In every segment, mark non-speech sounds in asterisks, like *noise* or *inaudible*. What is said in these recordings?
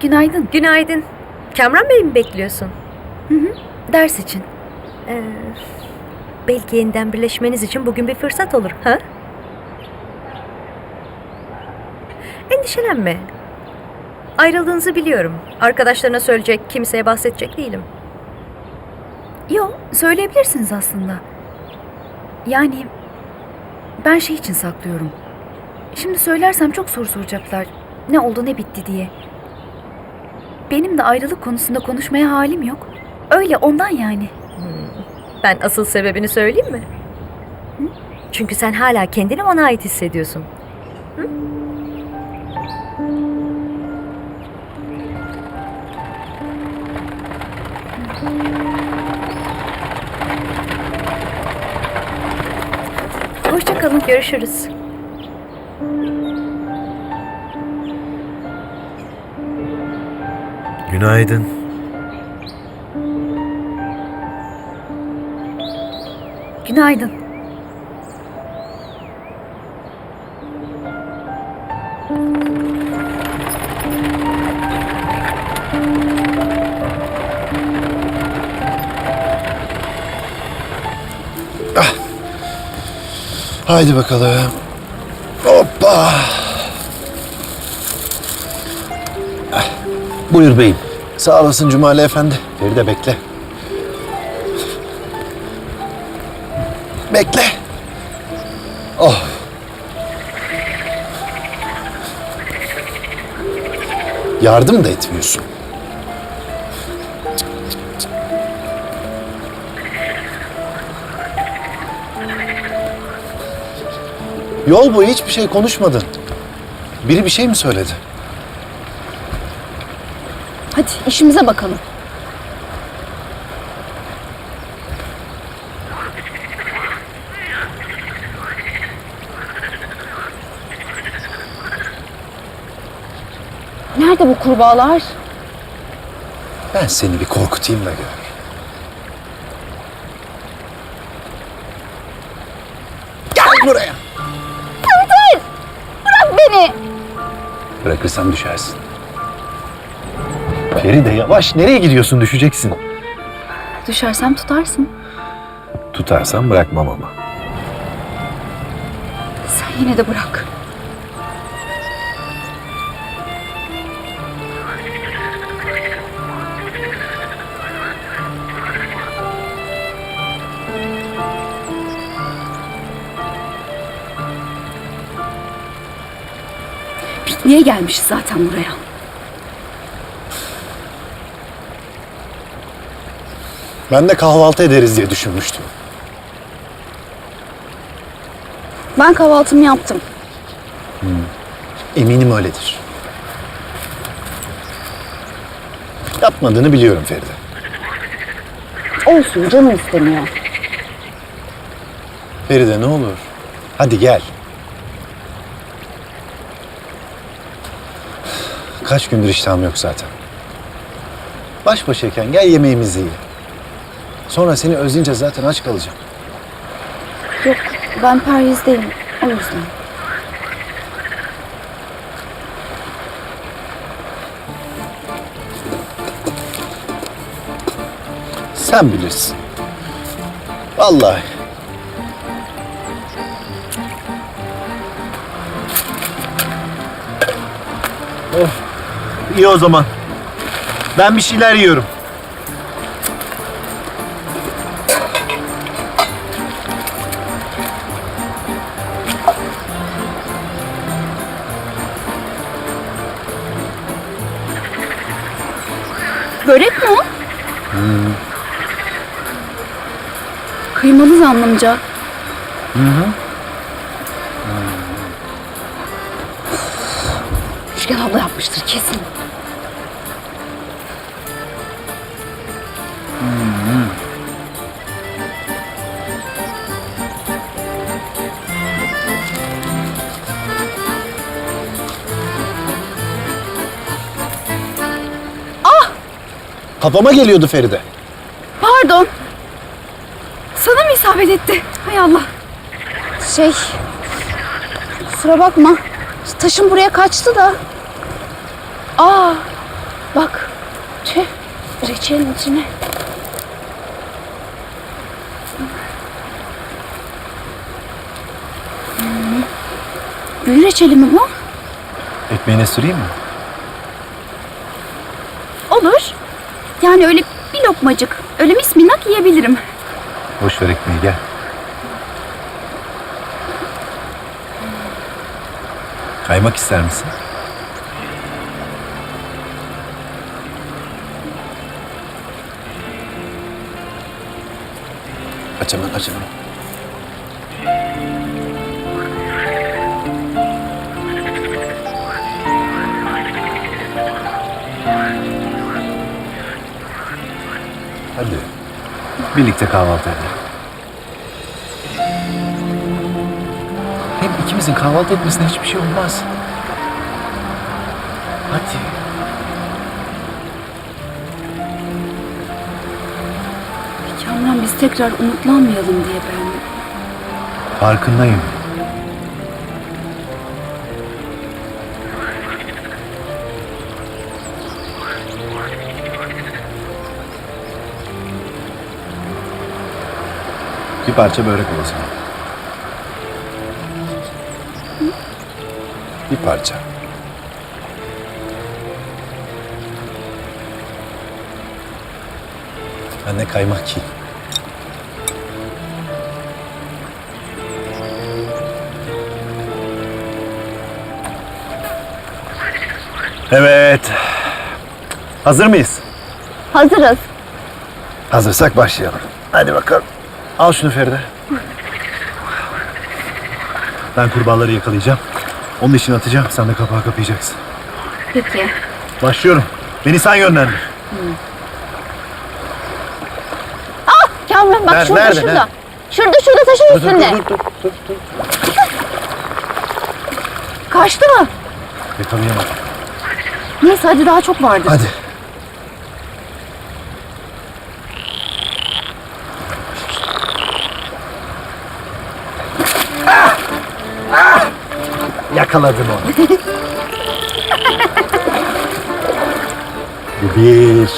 günaydın. Günaydın. Kamran Bey mi bekliyorsun? Ders için. Ee, belki yeniden birleşmeniz için bugün bir fırsat olur. Ha? Endişelenme. Ayrıldığınızı biliyorum. Arkadaşlarına söyleyecek, kimseye bahsedecek değilim. Yo, söyleyebilirsiniz aslında. Yani ben şey için saklıyorum. Şimdi söylersem çok soru soracaklar. Ne oldu ne bitti diye. Benim de ayrılık konusunda konuşmaya halim yok. Öyle ondan yani. Ben asıl sebebini söyleyeyim mi? Hı? Çünkü sen hala kendini ona ait hissediyorsun. Hı? Hoşça kalın, görüşürüz. Günaydın. Günaydın. Haydi bakalım. Hoppa. Ah, Buyur beyim. Sağ olasın Cumali Efendi. Feride bekle. Bekle. Oh. Yardım da etmiyorsun. Yol boyu hiçbir şey konuşmadın. Biri bir şey mi söyledi? Hadi işimize bakalım. Nerede bu kurbağalar? Ben seni bir korkutayım da gör. Gel buraya. Bırak beni. Bırakırsam düşersin. Feride yavaş. Nereye gidiyorsun? Düşeceksin. Düşersem tutarsın. Tutarsan bırakmam ama. Sen yine de bırak. Pikniğe gelmişiz zaten buraya. Ben de kahvaltı ederiz diye düşünmüştüm. Ben kahvaltımı yaptım. Eminim öyledir. Yapmadığını biliyorum Feride. Olsun canım istemiyor. Feride ne olur. Hadi gel. Kaç gündür iştahım yok zaten. Baş başayken gel yemeğimizi ye. Sonra seni özleyince zaten aç kalacağım. Yok ben perhizdeyim. O yüzden. Sen bilirsin. Vallahi. Of. İyi o zaman. Ben bir şeyler yiyorum. Börek mi o? Kıymalı zannımca. Müjgan abla yapmıştır kesin. Kafama geliyordu Feride. Pardon. Sana mı isabet etti? Hay Allah. Şey... Kusura bakma. Taşım buraya kaçtı da. Aa, Bak. Tüh. Reçelin içine. Hmm. Gül reçeli mi bu? Ekmeğine süreyim mi? Olur. Yani öyle bir lokmacık. Öyle misminnak yiyebilirim. Boş ver ekmeği gel. Kaymak ister misin? Aç hemen. Hadi. Birlikte kahvaltı edelim. Hem ikimizin kahvaltı etmesine hiçbir şey olmaz. Hadi. Kamran biz tekrar umutlanmayalım diye ben... Farkındayım. Bir parça börek olasın. Bir parça. Ben de kaymak yiyeyim. Evet. Hazır mıyız? Hazırız. Hazırsak başlayalım. Hadi bakalım. Al şunu Feride. Ben kurbağaları yakalayacağım. Onun için atacağım. Sen de kapağı kapayacaksın. Peki. Başlıyorum. Beni sen yönlendir. Kamran bak Nerede, şurada nerede, şurada. nerede? Şurada şurada taşın Dur, dur, üstünde. dur, dur, dur, dur. Kaçtı mı? Yakalayamadım. Neyse hadi daha çok vardır. Hadi. Yakaladım onu. Bu bir.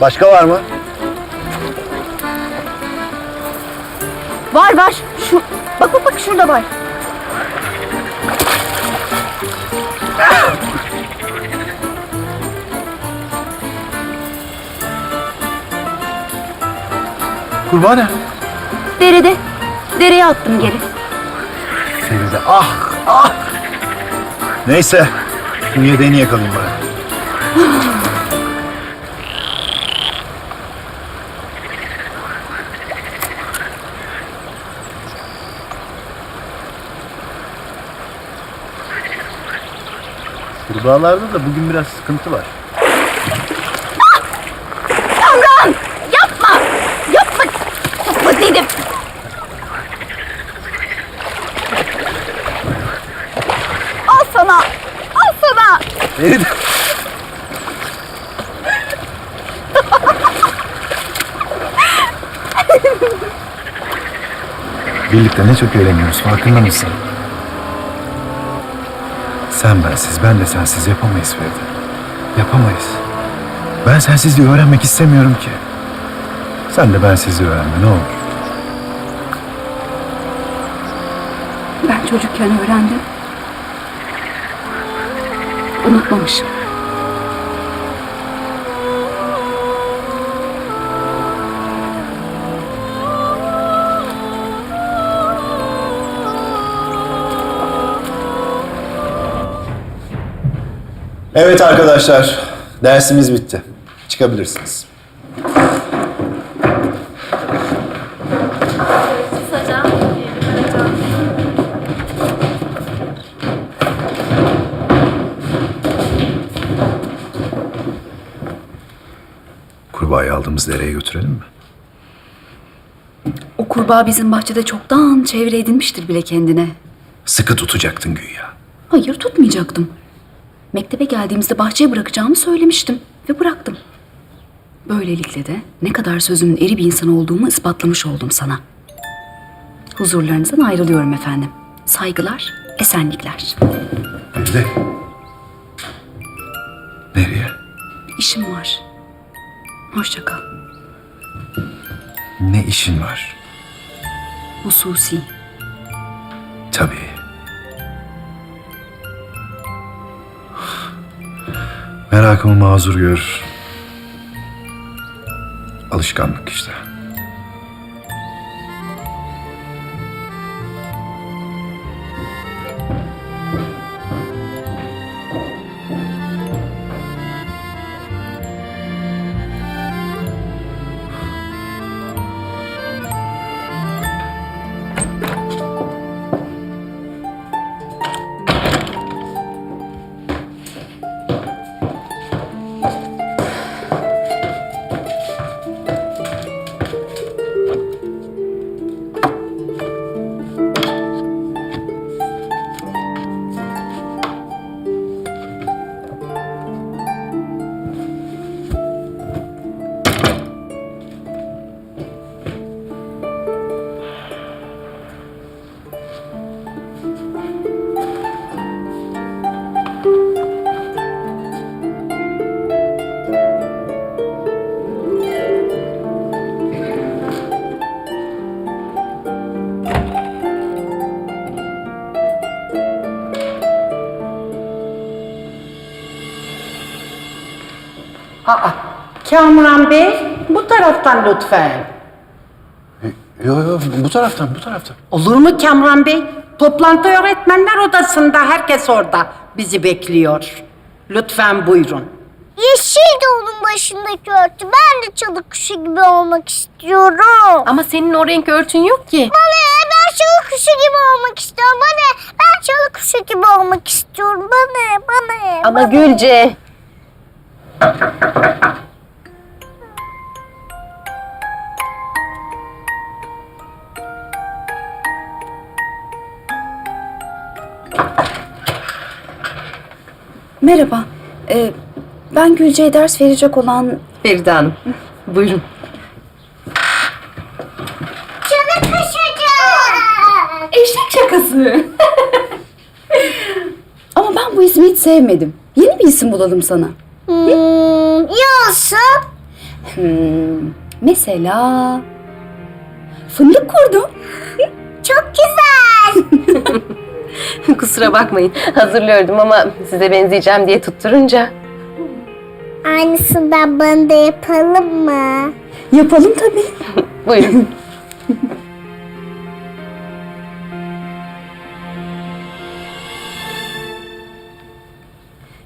Başka var mı? Var var. Şu bak bak bak şurada var. Derede. Dereye attım geri. Seni de ah ah. Neyse. Şu yedeğini yakalayayım bari. Kurbağalarda da bugün biraz sıkıntı var. Kamran! Yapma! Yapma! Yapma dedim. Al sana! Al sana! Beni de... Birlikte ne çok eğleniyoruz farkında mısın? Sen bensiz, ben de sensiz yapamayız Feride. Yapamayız. Ben sensizliği öğrenmek istemiyorum ki. Sen de bensizliği öğrenme ne olur. Ben çocukken öğrendim. Unutmamışım. Evet arkadaşlar, dersimiz bitti. Çıkabilirsiniz. Kurbağayı aldığımız dereye götürelim mi? O kurbağa bizim bahçede çoktan çevre edinmiştir bile kendine. Sıkı tutacaktın güya. Hayır tutmayacaktım. Mektebe geldiğimizde bahçeye bırakacağımı söylemiştim ve bıraktım. Böylelikle de ne kadar sözümün eri bir insan olduğumu ispatlamış oldum sana. Huzurlarınızdan ayrılıyorum efendim. Saygılar, Esenlikler. Feride. Nereye? İşim var. Hoşça kal. Ne işin var? Hususi. Tabii. Merakımı mazur gör. Alışkanlık işte. Kamuran Bey, bu taraftan lütfen. Yo yo bu taraftan bu taraftan. Olur mu Kamuran Bey? Toplantı öğretmenler odasında, herkes orada. Bizi bekliyor. Lütfen buyurun. Yeşil de onun başındaki örtü. Ben de çalı kuşu gibi olmak istiyorum. Ama senin o renk örtün yok ki. Bana ne? Ben çalı kuşu gibi olmak istiyorum. Bana ne? Ben çalı kuşu gibi olmak istiyorum. Bana ne? Bana ne? Ama Gülce. Merhaba. Ee, ben Gülce'ye ders verecek olan... Feride Hanım. Buyurun. Çalı kuşucu. Eşek şakası. *laughs* Ama ben bu ismi hiç sevmedim. Yeni bir isim bulalım sana. Hmm, iyi olsun. Hmm, mesela... Fındık kurdum. Çok güzel. *laughs* *laughs* Kusura bakmayın. Hazırlıyordum ama size benzeyeceğim diye tutturunca. Aynısından bana da yapalım mı? Yapalım tabii. *laughs* Buyurun.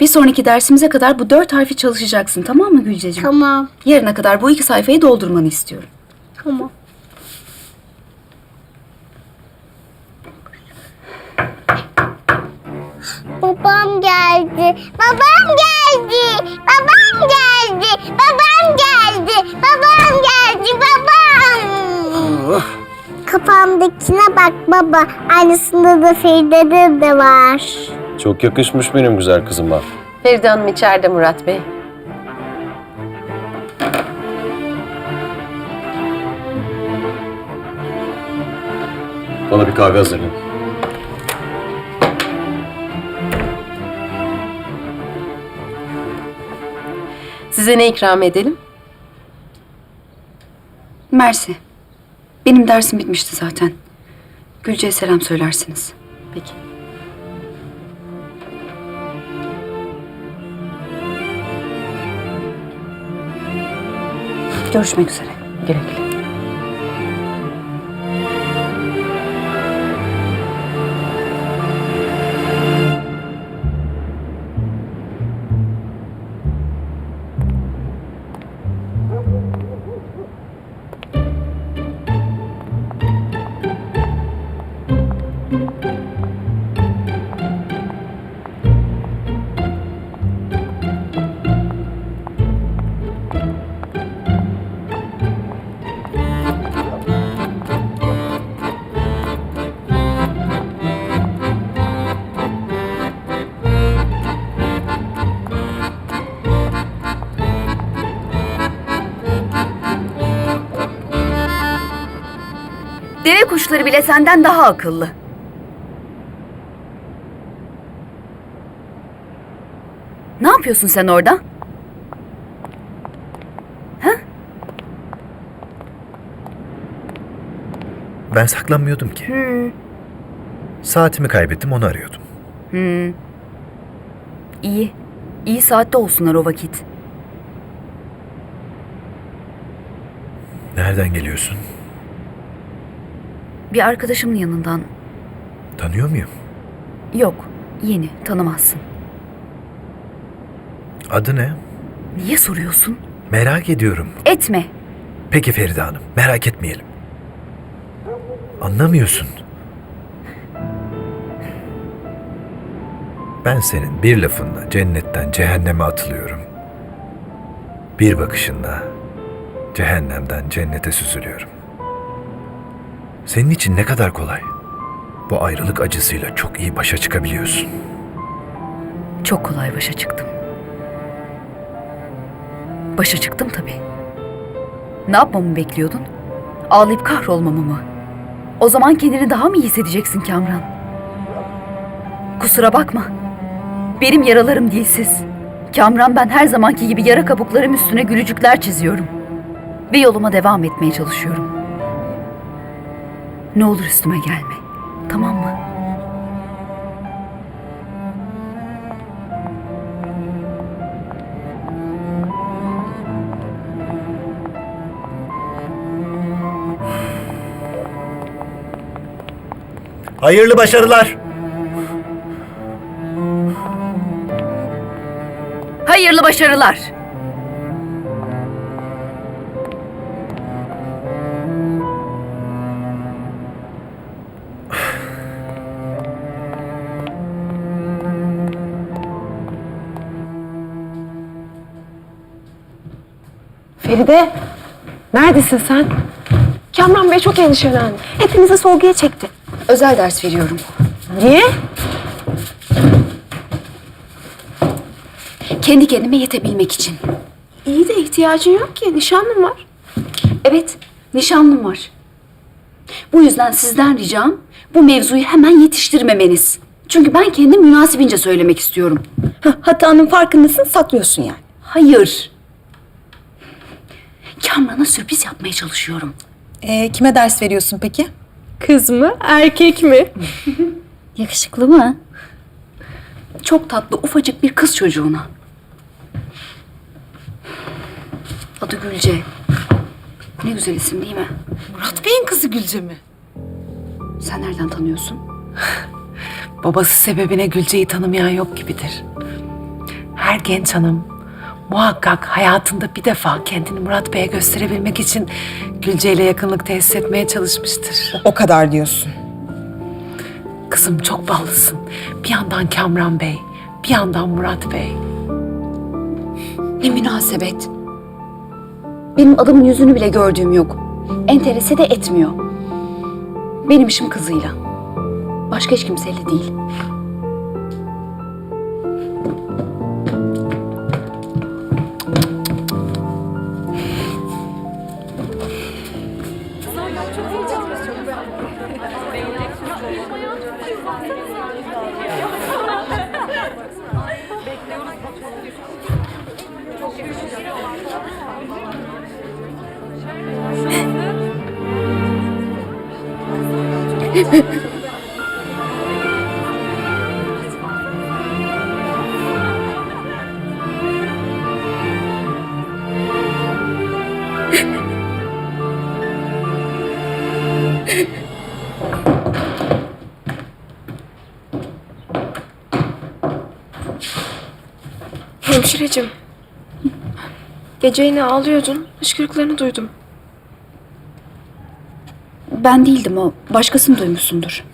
Bir sonraki dersimize kadar bu dört harfi çalışacaksın tamam mı Gülceciğim? Tamam. Yarına kadar bu iki sayfayı doldurmanı istiyorum. Tamam. Babam geldi. Babam geldi. Babam geldi. Babam geldi. Babam geldi. Babam. Kafamdakine bak baba. Aynısında da Feride'de de var. Çok yakışmış benim güzel kızıma. Feride Hanım içeride Murat Bey. Bana bir kahve hazırlayın. Size ne ikram edelim? Mersi. Benim dersim bitmişti zaten. Gülce'ye selam söylersiniz. Peki. Görüşmek üzere. Güle güle. Deve kuşları bile senden daha akıllı. Ne yapıyorsun sen orada? Ha? Ben saklanmıyordum ki. Hmm. Saatimi kaybettim onu arıyordum. Hmm. İyi. İyi saatte olsunlar o vakit. Nereden geliyorsun? Bir arkadaşımın yanından. Tanıyor muyum? Yok, yeni, tanımazsın. Adı ne? Niye soruyorsun? Merak ediyorum. Etme. Peki Feride Hanım, merak etmeyelim. Anlamıyorsun. Ben senin bir lafınla cennetten cehenneme atılıyorum. Bir bakışınla cehennemden cennete süzülüyorum. Senin için ne kadar kolay. Bu ayrılık acısıyla çok iyi başa çıkabiliyorsun. Çok kolay başa çıktım. Başa çıktım tabii. Ne yapmamı bekliyordun? Ağlayıp kahrolmamı mı? O zaman kendini daha mı iyi hissedeceksin Kamran? Kusura bakma. Benim yaralarım dilsiz. Kamran ben her zamanki gibi yara kabuklarım üstüne gülücükler çiziyorum. Ve yoluma devam etmeye çalışıyorum. Ne olur üstüme gelme. Tamam mı? Hayırlı başarılar. Hayırlı başarılar. Feride, neredesin sen? Kamran Bey çok endişelendi. Hepinizi sorguya çekti. Özel ders veriyorum. Niye? Kendi kendime yetebilmek için. İyi de ihtiyacın yok ki. Nişanlın var. Evet, nişanlım var. Bu yüzden sizden ricam bu mevzuyu hemen yetiştirmemeniz. Çünkü ben kendim münasibince söylemek istiyorum. Hatanın farkındasın, saklıyorsun yani. Hayır. Kamran'a sürpriz yapmaya çalışıyorum. Ee, kime ders veriyorsun peki? Kız mı, erkek mi? *laughs* Yakışıklı mı? Çok tatlı ufacık bir kız çocuğuna. Adı Gülce. Ne güzel isim değil mi? Murat Bey'in kızı Gülce mi? Sen nereden tanıyorsun? *laughs* Babası sebebine Gülce'yi tanımayan yok gibidir. Her genç hanım muhakkak hayatında bir defa kendini Murat Bey'e gösterebilmek için Gülce ile yakınlık tesis etmeye çalışmıştır. O kadar diyorsun. Kızım çok ballısın. Bir yandan Kamran Bey, bir yandan Murat Bey. Ne münasebet. Benim adamın yüzünü bile gördüğüm yok. Enterese de etmiyor. Benim işim kızıyla. Başka hiç kimseyle değil. Hemşireciğim. Gece yine ağlıyordun. Hışkırıklarını duydum. Ben değildim o. Başkasını duymuşsundur.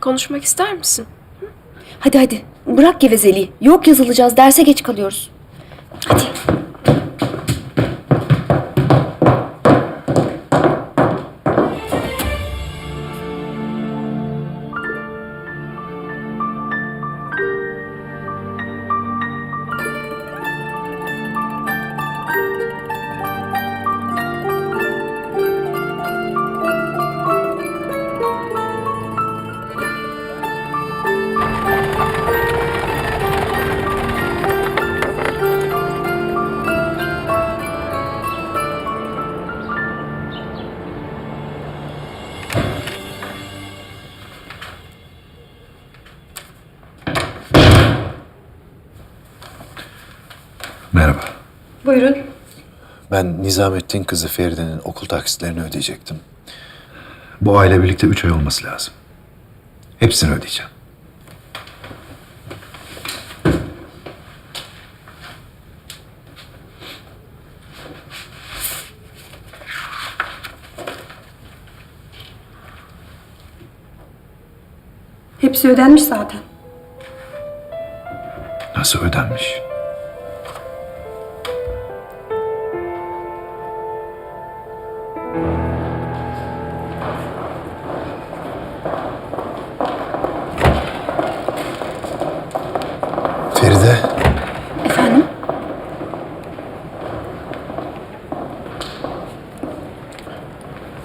Konuşmak ister misin? Hadi hadi. Bırak gevezeliği. Yok yazılacağız. Derse geç kalıyoruz. Hadi. Nizamettin kızı Feride'nin okul taksitlerini ödeyecektim. Bu aile birlikte üç ay olması lazım. Hepsini ödeyeceğim. Hepsi ödenmiş zaten. Nasıl ödenmiş?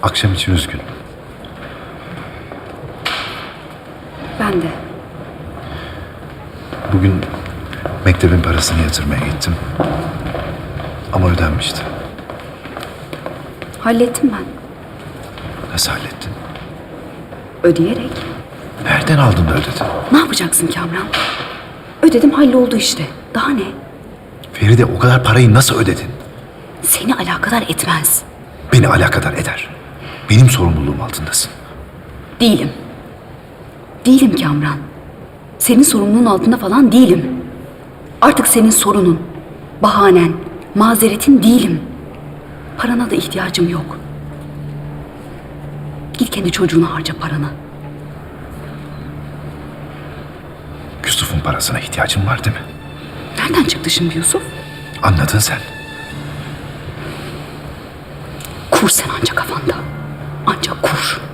Akşam için üzgünüm. Ben de. Bugün mektebin parasını yatırmaya gittim. Ama ödenmişti. Hallettim ben. Nasıl hallettin? Ödeyerek. Nereden aldın da ödedin? Ne yapacaksın Kamran? Ödedim halloldu işte. Daha ne? Feride o kadar parayı nasıl ödedin? Seni alakadar etmez. Beni alakadar eder. Benim sorumluluğum altındasın. Değilim. Değilim Kamran. Senin sorumluluğun altında falan değilim. Artık senin sorunun, bahanen, mazeretin değilim. Parana da ihtiyacım yok. Git kendi çocuğuna harca paranı. Yusuf'un parasına ihtiyacın var değil mi? Nereden çıktı şimdi Yusuf? Anladın sen. Kur sen ancak kafanda. Ancak kur.